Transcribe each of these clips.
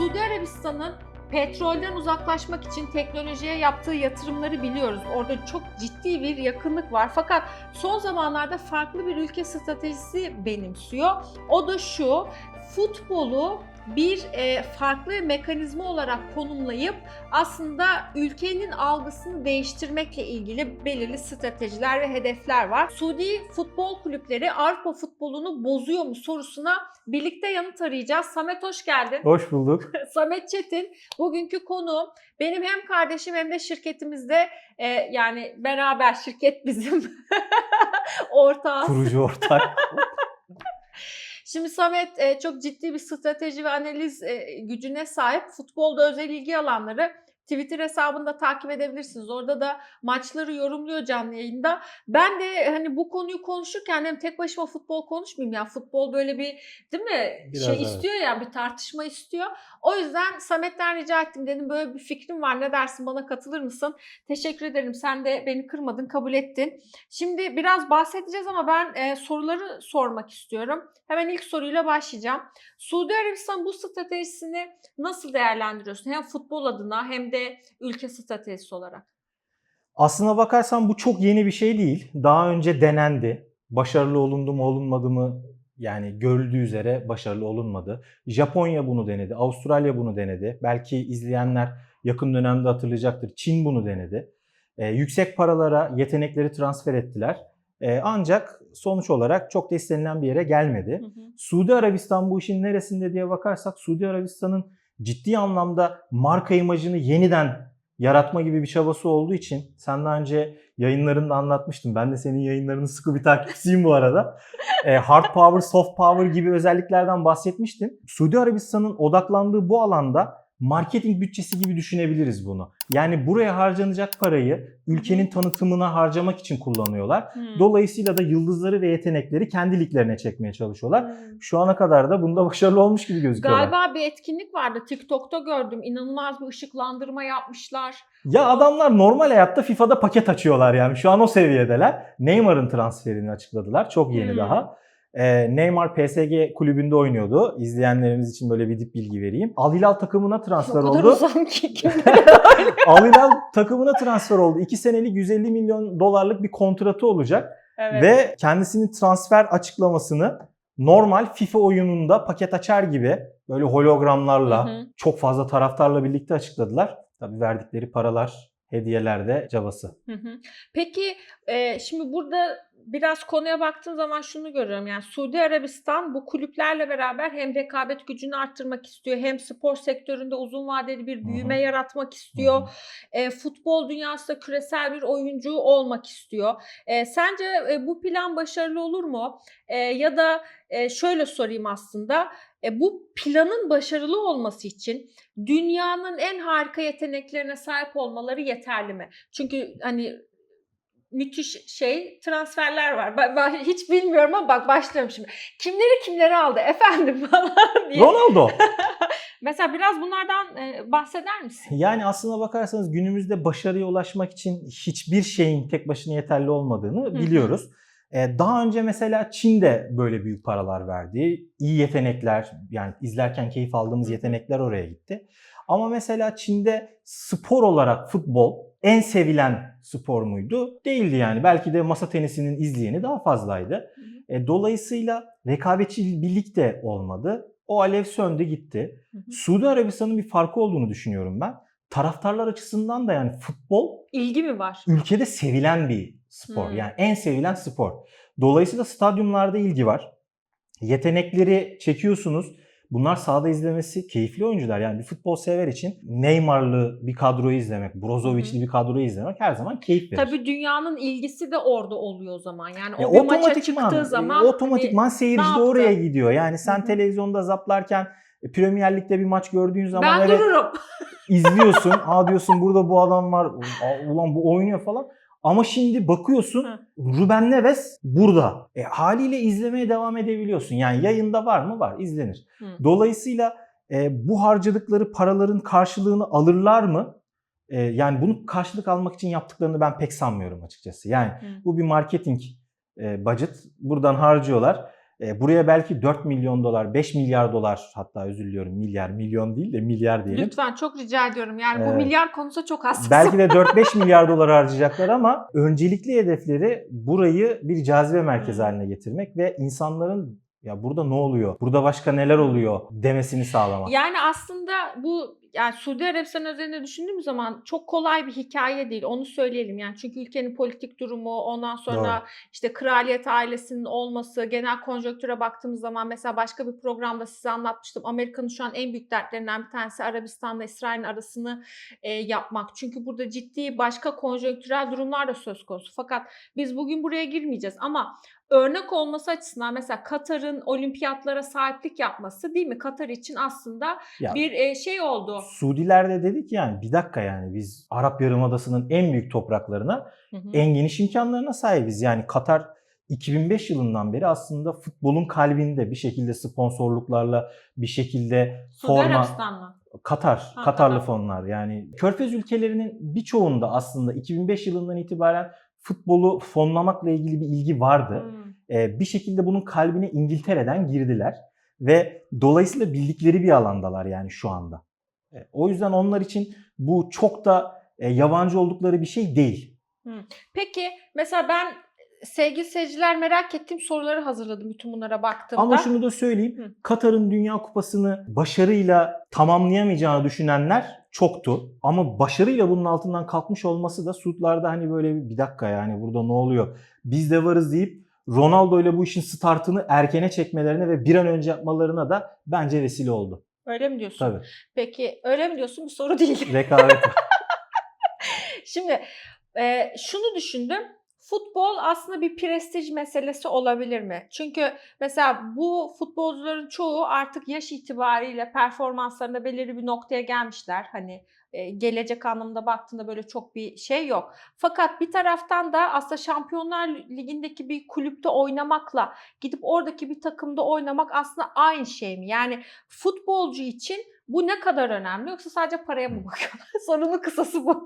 Suudi Arabistan'ın petrolden uzaklaşmak için teknolojiye yaptığı yatırımları biliyoruz. Orada çok ciddi bir yakınlık var. Fakat son zamanlarda farklı bir ülke stratejisi benimsiyor. O da şu, futbolu bir e, farklı mekanizma olarak konumlayıp aslında ülkenin algısını değiştirmekle ilgili belirli stratejiler ve hedefler var. Suudi futbol kulüpleri Avrupa futbolunu bozuyor mu sorusuna birlikte yanıt arayacağız. Samet hoş geldin. Hoş bulduk. Samet Çetin bugünkü konuğum. Benim hem kardeşim hem de şirketimizde e, yani beraber şirket bizim ortağız. Kurucu ortak. Şimdi Samet e, çok ciddi bir strateji ve analiz e, gücüne sahip. Futbolda özel ilgi alanları Twitter hesabında takip edebilirsiniz. Orada da maçları yorumluyor canlı yayında. Ben de hani bu konuyu konuşurken hem tek başıma futbol konuşmayayım ya. Futbol böyle bir değil mi? Biraz şey evet. istiyor ya bir tartışma istiyor. O yüzden Samet'ten rica ettim dedim böyle bir fikrim var. Ne dersin bana katılır mısın? Teşekkür ederim. Sen de beni kırmadın, kabul ettin. Şimdi biraz bahsedeceğiz ama ben e, soruları sormak istiyorum. Hemen ilk soruyla başlayacağım. Suudi Arabistan bu stratejisini nasıl değerlendiriyorsun? Hem futbol adına hem de ülke stratejisi olarak. Aslına bakarsan bu çok yeni bir şey değil. Daha önce denendi. Başarılı olundu mu olunmadı mı yani görüldüğü üzere başarılı olunmadı. Japonya bunu denedi. Avustralya bunu denedi. Belki izleyenler yakın dönemde hatırlayacaktır. Çin bunu denedi. Ee, yüksek paralara yetenekleri transfer ettiler. Ee, ancak sonuç olarak çok da istenilen bir yere gelmedi. Hı hı. Suudi Arabistan bu işin neresinde diye bakarsak Suudi Arabistan'ın ciddi anlamda marka imajını yeniden yaratma gibi bir çabası olduğu için sen daha önce yayınlarında anlatmıştım. Ben de senin yayınlarını sıkı bir takipçisiyim bu arada. E, hard power, soft power gibi özelliklerden bahsetmiştim. Suudi Arabistan'ın odaklandığı bu alanda marketing bütçesi gibi düşünebiliriz bunu. Yani buraya harcanacak parayı ülkenin tanıtımına harcamak için kullanıyorlar. Hmm. Dolayısıyla da yıldızları ve yetenekleri kendi liglerine çekmeye çalışıyorlar. Hmm. Şu ana kadar da bunda başarılı olmuş gibi gözüküyorlar. Galiba bir etkinlik vardı. TikTok'ta gördüm. İnanılmaz bir ışıklandırma yapmışlar. Ya adamlar normal hayatta FIFA'da paket açıyorlar yani. Şu an o seviyedeler. Neymar'ın transferini açıkladılar. Çok yeni Hmm. daha. Ee, Neymar PSG kulübünde oynuyordu. İzleyenlerimiz için böyle bir dip bilgi vereyim. Al Hilal takımına transfer o kadar oldu. uzam ki. kim Al Hilal takımına transfer oldu. 2 senelik 150 milyon dolarlık bir kontratı olacak. evet. Ve kendisinin transfer açıklamasını normal FIFA oyununda paket açar gibi böyle hologramlarla Hı hı. çok fazla taraftarla birlikte açıkladılar. Tabii verdikleri paralar, hediyeler de cabası. Hı hı. Peki e, şimdi burada biraz konuya baktığım zaman şunu görüyorum. Yani Suudi Arabistan bu kulüplerle beraber hem rekabet gücünü arttırmak istiyor hem spor sektöründe uzun vadeli bir büyüme hı. yaratmak istiyor. E, futbol dünyasında küresel bir oyuncu olmak istiyor. E, sence e, bu plan başarılı olur mu? E, ya da e, şöyle sorayım aslında. E, bu planın başarılı olması için dünyanın en harika yeteneklerine sahip olmaları yeterli mi? Çünkü hani müthiş şey transferler var. Ben, ben hiç bilmiyorum ama bak başlıyorum şimdi. Kimleri kimleri aldı efendim falan diye. Ronaldo. Mesela biraz bunlardan e, bahseder misin? Yani aslına bakarsanız günümüzde başarıya ulaşmak için hiçbir şeyin tek başına yeterli olmadığını hı. biliyoruz. Ee, Daha önce mesela Çin de böyle büyük paralar verdi. İyi yetenekler yani izlerken keyif aldığımız yetenekler oraya gitti. Ama mesela Çin'de spor olarak futbol en sevilen spor muydu? Değildi yani. Belki de masa tenisinin izleyeni daha fazlaydı. E, dolayısıyla rekabetçi bir lig de olmadı. O alev söndü gitti. Hı hı. Suudi Arabistan'ın bir farkı olduğunu düşünüyorum ben. Taraftarlar açısından da yani futbol İlgi mi var? ülkede sevilen bir spor. Hmm. Yani en sevilen spor. Dolayısıyla stadyumlarda ilgi var. Yetenekleri çekiyorsunuz. Bunlar sahada izlemesi keyifli oyuncular. Yani bir futbol sever için Neymar'lı bir kadroyu izlemek, Brozovic'li bir kadroyu izlemek her zaman keyif verir. Tabii dünyanın ilgisi de orada oluyor o zaman. Yani o E, bir maça çıktığı e, zaman otomatikman seyirci ne de oraya gidiyor. Yani sen Hı hı. televizyonda zaplarken e, Premier Lig'de bir maç gördüğün hani, zaman ben dururum. izliyorsun. Aa diyorsun burada bu adam var. Ulan bu oynuyor falan. Ama şimdi bakıyorsun Hı. Ruben Neves burada. E, haliyle izlemeye devam edebiliyorsun. Yani yayında var mı? Var. izlenir. Hı. Dolayısıyla e, bu harcadıkları paraların karşılığını alırlar mı? E, yani bunu karşılık almak için yaptıklarını ben pek sanmıyorum açıkçası. Yani Hı. bu bir marketing e, budget. Buradan harcıyorlar. E, buraya belki 4 milyon dolar, 5 milyar dolar hatta özür diliyorum milyar, milyon değil de milyar diyelim. Lütfen çok rica ediyorum. Yani bu Evet. milyar konusu çok hassas. Belki de 4-5 milyar dolar harcayacaklar ama öncelikli hedefleri burayı bir cazibe merkezi haline getirmek ve insanların ya burada ne oluyor, burada başka neler oluyor demesini sağlamak. Yani aslında bu yani Suudi Arabistan üzerine düşündüğüm zaman çok kolay bir hikaye değil. Onu söyleyelim yani. Çünkü ülkenin politik durumu, ondan sonra işte kraliyet ailesinin olması, genel konjonktüre baktığımız zaman mesela başka bir programda size anlatmıştım. Amerika'nın şu an en büyük dertlerinden bir tanesi Arabistan'la İsrail'in arasını e, yapmak. Çünkü burada ciddi başka konjonktürel durumlar da söz konusu. Fakat biz bugün buraya girmeyeceğiz ama örnek olması açısından mesela Katar'ın olimpiyatlara sahiplik yapması değil mi? Katar için aslında Ya, bir e, şey oldu. Suudiler de dedi ki yani bir dakika yani biz Arap Yarımadası'nın en büyük topraklarına Hı hı. en geniş imkanlarına sahibiz. Yani Katar 2005 yılından beri aslında futbolun kalbinde bir şekilde sponsorluklarla bir şekilde Suudi forma. Katar, Ha, Katarlı Katar. fonlar yani Körfez ülkelerinin birçoğunda aslında 2005 yılından itibaren futbolu fonlamakla ilgili bir ilgi vardı. Hmm. Ee, bir şekilde bunun kalbine İngiltere'den girdiler ve dolayısıyla bildikleri bir alandalar yani şu anda. E, O yüzden onlar için bu çok da e, yabancı oldukları bir şey değil. Peki mesela ben sevgili seyirciler merak ettiğim soruları hazırladım bütün bunlara baktığımda. Ama şunu da söyleyeyim. Hı. Katar'ın Dünya Kupası'nı başarıyla tamamlayamayacağını düşünenler çoktu. Ama başarıyla bunun altından kalkmış olması da Suudlarda hani böyle bir, bir dakika yani burada ne oluyor? Biz de varız deyip Ronaldo ile bu işin startını erkene çekmelerine ve bir an önce yapmalarına da bence vesile oldu. Öyle mi diyorsun? Tabii. Peki öyle mi diyorsun? Bu soru değil. Rekabet. Şimdi e, şunu düşündüm. Futbol aslında bir prestij meselesi olabilir mi? Çünkü mesela bu futbolcuların çoğu artık yaş itibariyle performanslarında belirli bir noktaya gelmişler. Hani gelecek anlamda baktığında böyle çok bir şey yok. Fakat bir taraftan da aslında Şampiyonlar Ligi'ndeki bir kulüpte oynamakla gidip oradaki bir takımda oynamak aslında aynı şey mi? Yani futbolcu için bu ne kadar önemli yoksa sadece paraya mı bakıyorlar? Sorunun kısası bu.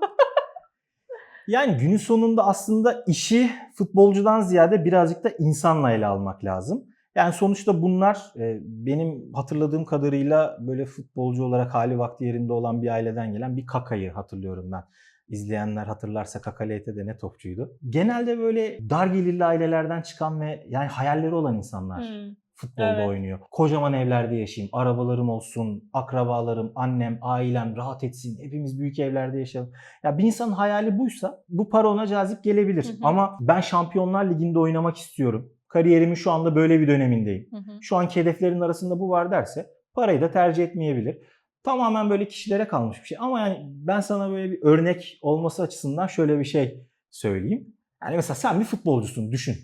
Yani günün sonunda aslında işi futbolcudan ziyade birazcık da insanla ele almak lazım. Yani sonuçta bunlar e, benim hatırladığım kadarıyla böyle futbolcu olarak hali vakti yerinde olan bir aileden gelen bir kakayı hatırlıyorum ben. İzleyenler hatırlarsa Kakaleyte de ne topçuydu. Genelde böyle dar gelirli ailelerden çıkan ve yani hayalleri olan insanlar Hmm. futbolda Evet. oynuyor. Kocaman evlerde yaşayayım, arabalarım olsun, akrabalarım, annem, ailem rahat etsin, hepimiz büyük evlerde yaşayalım. Ya bir insanın hayali buysa bu para ona cazip gelebilir. Hı hı. Ama ben Şampiyonlar Ligi'nde oynamak istiyorum. Kariyerimin şu anda böyle bir dönemindeyim. Hı hı. Şu anki hedeflerin arasında bu var derse parayı da tercih etmeyebilir. Tamamen böyle kişilere kalmış bir şey. Ama yani ben sana böyle bir örnek olması açısından şöyle bir şey söyleyeyim. Yani mesela sen bir futbolcusun düşün.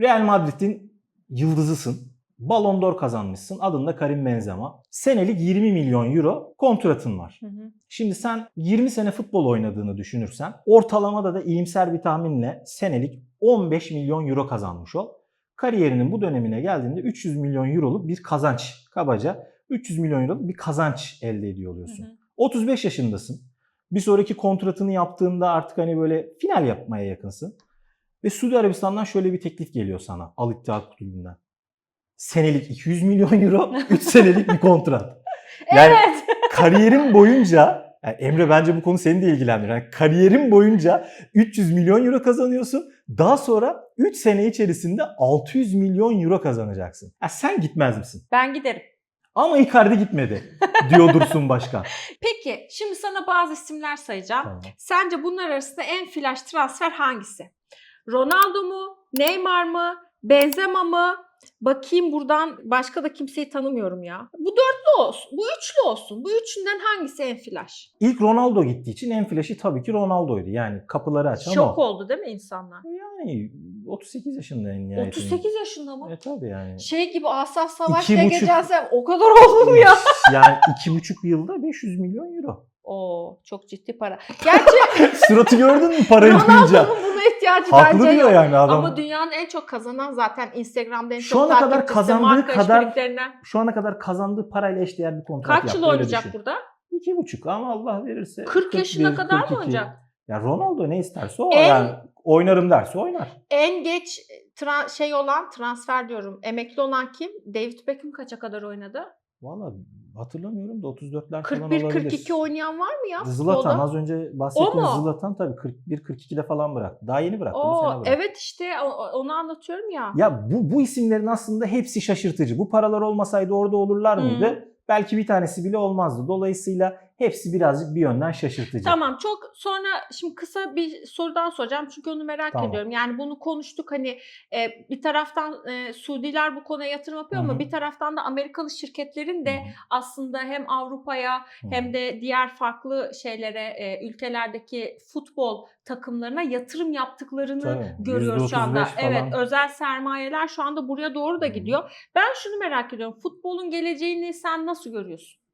Real Madrid'in yıldızısın. Ballon d'Or kazanmışsın. Adın da Karim Benzema. Senelik 20 milyon euro kontratın var. Hı hı. Şimdi sen 20 sene futbol oynadığını düşünürsen ortalamada da iyimser bir tahminle senelik 15 milyon euro kazanmış ol. Kariyerinin bu dönemine geldiğinde 300 milyon euroluk bir kazanç kabaca 300 milyon euroluk bir kazanç elde ediyor oluyorsun. Hı hı. 35 yaşındasın. Bir sonraki kontratını yaptığında artık hani böyle final yapmaya yakınsın. Ve Suudi Arabistan'dan şöyle bir teklif geliyor sana Al Ittihad Kulübü'nden. Senelik 200 milyon euro, 3 senelik bir kontrat. Yani Evet. kariyerim boyunca yani Emre bence bu konu seni de ilgilendirir. Yani kariyerin boyunca 300 milyon euro kazanıyorsun. Daha sonra 3 sene içerisinde 600 milyon euro kazanacaksın. Ya sen gitmez misin? Ben giderim. Ama Icardi gitmedi diyor Dursun Başkan. Peki şimdi sana bazı isimler sayacağım. Tamam. Sence bunlar arasında en flash transfer hangisi? Ronaldo mu? Neymar mı? Benzema mı? Bakayım buradan başka da kimseyi tanımıyorum ya. Bu dörtlü olsun. Bu üçlü olsun. Bu üçünden hangisi en flash? İlk Ronaldo gittiği için en flash'i tabii ki Ronaldo'ydu. Yani kapıları açan Şok o. oldu değil mi insanlar? Yani 38 yaşında en nihayetinde. 38 yaşında mı? E tabii yani. Şey gibi Asaf Savaş İki diye buçuk- geçen sene o kadar oldu mu ya? yani iki buçuk yılda 500 milyon euro. Oo çok ciddi para. Gerçi Suratı gördün mü parayı duyunca? Ronaldo'nun buna ihtiyacı Haklı bence diyor yok. yani adam. Ama dünyanın en çok kazanan zaten Instagram'da en Şu çok ana kadar takipçisi, kazandığı marka kadar. Şu ana kadar kazandığı parayla eşdeğer bir kontrat Kaç yıl yaptı, öyle oynayacak düşün. burada? İki buçuk ama Allah verirse. 40 yaşına 41, kadar mı 42. oynayacak? Ya Ronaldo ne isterse o En- yani oynarım derse oynar. En geç tra- şey olan transfer diyorum emekli olan kim? David Beckham kaça kadar oynadı? Valla hatırlamıyorum da 34'ler falan 41 olabilir. 42 oynayan var mı ya Zlatan az önce mu? Zlatan tabii 41-42'de falan bıraktı. Daha yeni bıraktı. bu Oo, sene bıraktı. evet işte onu anlatıyorum ya. Ya bu, bu isimlerin aslında hepsi şaşırtıcı. Bu paralar olmasaydı orada olurlar mıydı? Hı. Belki bir tanesi bile olmazdı. Dolayısıyla hepsi birazcık bir yönden şaşırtıcı. Tamam çok sonra şimdi kısa bir sorudan soracağım çünkü onu merak Tamam. ediyorum. Yani bunu konuştuk hani e, bir taraftan e, Suudiler bu konuya yatırım yapıyor Hı ama bir taraftan da Amerikalı şirketlerin de Hı hı. aslında hem Avrupa'ya Hı. hem de diğer farklı şeylere e, ülkelerdeki futbol takımlarına yatırım yaptıklarını Tabii, görüyoruz şu anda. %35 falan. Evet özel sermayeler şu anda buraya doğru da gidiyor. Ben şunu merak ediyorum. Futbolun geleceğini sen nasıl görüyorsun?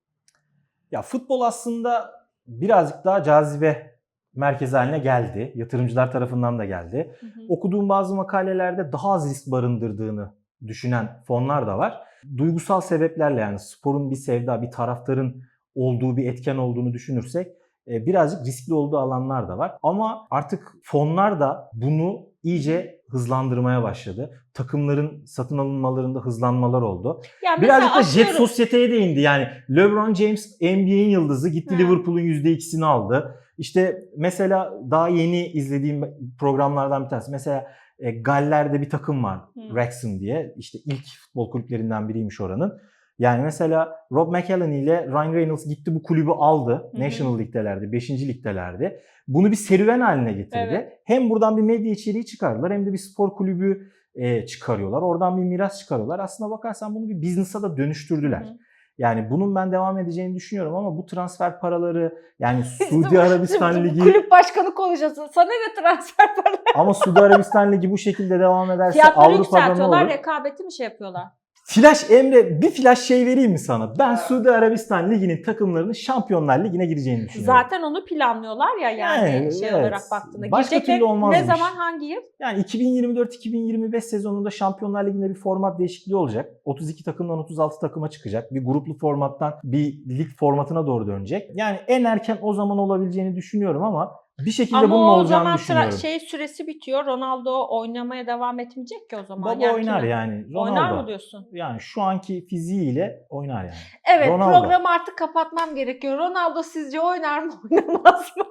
Ya futbol aslında birazcık daha cazibe merkezi haline geldi. Yatırımcılar tarafından da geldi. Hı hı. Okuduğum bazı makalelerde daha az risk barındırdığını düşünen fonlar da var. Duygusal sebeplerle yani sporun bir sevda, bir taraftarın olduğu bir etken olduğunu düşünürsek e, birazcık riskli olduğu alanlar da var. Ama artık fonlar da bunu iyice hızlandırmaya başladı. Takımların satın alınmalarında hızlanmalar oldu. Yani Birazcık da jet atıyorum- sosyeteye değindi. Yani LeBron James NBA'in yıldızı gitti. Liverpool'un %2'sini aldı. İşte mesela daha yeni izlediğim programlardan bir tanesi. Mesela e, Galler'de bir takım var. Hı. Wrexham diye. İşte ilk futbol kulüplerinden biriymiş oranın. Yani mesela Rob McElhenney ile Ryan Reynolds gitti bu kulübü aldı. Hı hı. National Lig'delerde, 5. ligdelerde. Bunu bir serüven haline getirdi. Evet. Hem buradan bir medya içeriği çıkardılar hem de bir spor kulübü e, çıkarıyorlar. Oradan bir miras çıkarıyorlar. Aslına bakarsan bunu bir business'a da dönüştürdüler. Hı. Yani bunun ben devam edeceğini düşünüyorum ama bu transfer paraları yani Suudi Arabistan Ligi Kulüp başkanı konuşuyorsun. Sana ne transfer para? ama Suudi Arabistan Ligi bu şekilde devam ederse Fiyatları Avrupa'da ne olur? rekabeti mi şey yapıyorlar? Flash Emre bir flash şey vereyim mi sana? Ben Suudi Arabistan Ligi'nin takımlarının Şampiyonlar Ligi'ne gireceğini düşünüyorum. Zaten onu planlıyorlar ya yani Yani, şey evet. olarak baktığında. Başka Girecekler- türlü olmazmış. Ne zaman hangi yıl? Yani 2024-2025 sezonunda Şampiyonlar Ligi'nde bir format değişikliği olacak. 32 takımdan 36 takıma çıkacak. Bir gruplu formattan bir lig formatına doğru dönecek. Yani en erken o zaman olabileceğini düşünüyorum ama bir şekilde Ama bunun o olacağını zaman düşünüyorum. şey süresi bitiyor. Ronaldo oynamaya devam etmeyecek ki o zaman. Baba Yani oynar yani. Ronaldo. Oynar mı diyorsun? Yani şu anki fiziğiyle oynar yani. Evet Ronaldo. programı artık kapatmam gerekiyor. Ronaldo sizce oynar mı oynamaz mı?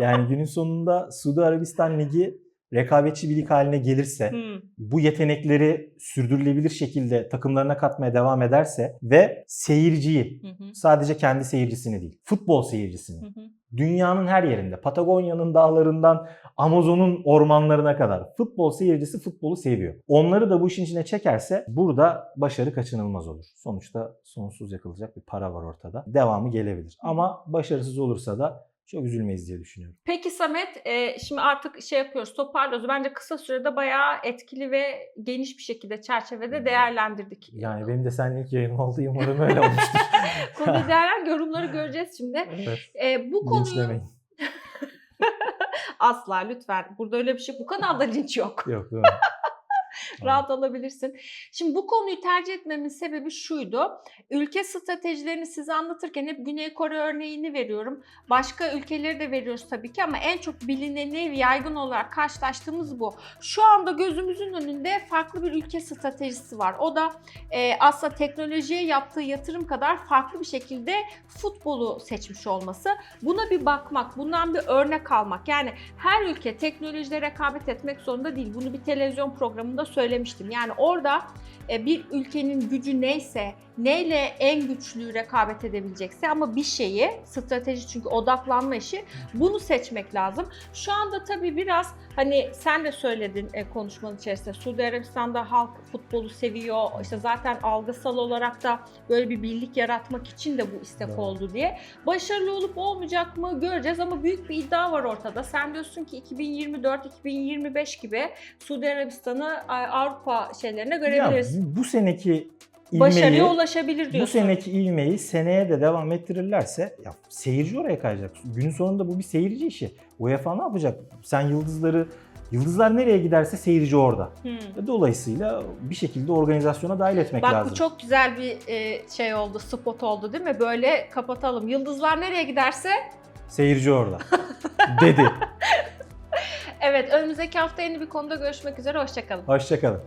Yani günün sonunda Suudi Arabistan Ligi rekabetçi bir lig haline gelirse, Hmm. bu yetenekleri sürdürülebilir şekilde takımlarına katmaya devam ederse ve seyirciyi hı, sadece kendi seyircisini değil, futbol seyircisini hı. Dünyanın her yerinde, Patagonya'nın dağlarından Amazon'un ormanlarına kadar futbol seyircisi futbolu seviyor. Onları da bu işin içine çekerse burada başarı kaçınılmaz olur. Sonuçta sonsuz yakılacak bir para var ortada. Devamı gelebilir. Ama başarısız olursa da çok üzülmeyiz diye düşünüyorum. Peki Samet, e, şimdi artık şey yapıyoruz, toparlıyoruz. Bence kısa sürede bayağı etkili ve geniş bir şekilde çerçevede değerlendirdik. Yani benim de seninle ilk yayınım oldu. Umarım öyle olmuştur. Konuda değerler, yorumları göreceğiz şimdi. evet. E, bu konuyu asla lütfen. Burada öyle bir şey, bu kanalda linç yok. Yok mi? Rahat alabilirsin. Şimdi bu konuyu tercih etmemin sebebi şuydu. Ülke stratejilerini size anlatırken hep Güney Kore örneğini veriyorum. Başka ülkeleri de veriyoruz tabii ki ama en çok bilineni yaygın olarak karşılaştığımız bu. Şu anda gözümüzün önünde farklı bir ülke stratejisi var. O da e, aslında teknolojiye yaptığı yatırım kadar farklı bir şekilde futbolu seçmiş olması. Buna bir bakmak, bundan bir örnek almak. Yani her ülke teknolojide rekabet etmek zorunda değil. Bunu bir televizyon programında söylemiştim. Yani orada e, bir ülkenin gücü neyse, neyle en güçlü rekabet edebilecekse ama bir şeyi, strateji çünkü odaklanma işi, bunu seçmek lazım. Şu anda tabii biraz hani sen de söyledin e, konuşmanın içerisinde Suudi Arabistan'da halk futbolu seviyor. İşte zaten algısal olarak da böyle bir birlik yaratmak için de bu istek Evet. oldu diye. Başarılı olup olmayacak mı göreceğiz ama büyük bir iddia var ortada. Sen diyorsun ki 2024-2025 gibi Suudi Arabistan'ı Avrupa şeylerine Ya görebiliriz. bu, bu seneki Başarıya ilmeği, ulaşabilir bu diyorsun. seneki ilmeği seneye de devam ettirirlerse ya seyirci oraya kayacak. Günün sonunda bu bir seyirci işi. UEFA ne yapacak? Sen yıldızları Yıldızlar nereye giderse seyirci orada. Hmm. Dolayısıyla bir şekilde organizasyona dahil etmek Bak lazım. bu çok güzel bir e, şey oldu, spot oldu değil mi? Böyle kapatalım. Yıldızlar nereye giderse Seyirci orada. Dedi. Evet önümüzdeki hafta yeni bir konuda görüşmek üzere. Hoşçakalın. Hoşçakalın.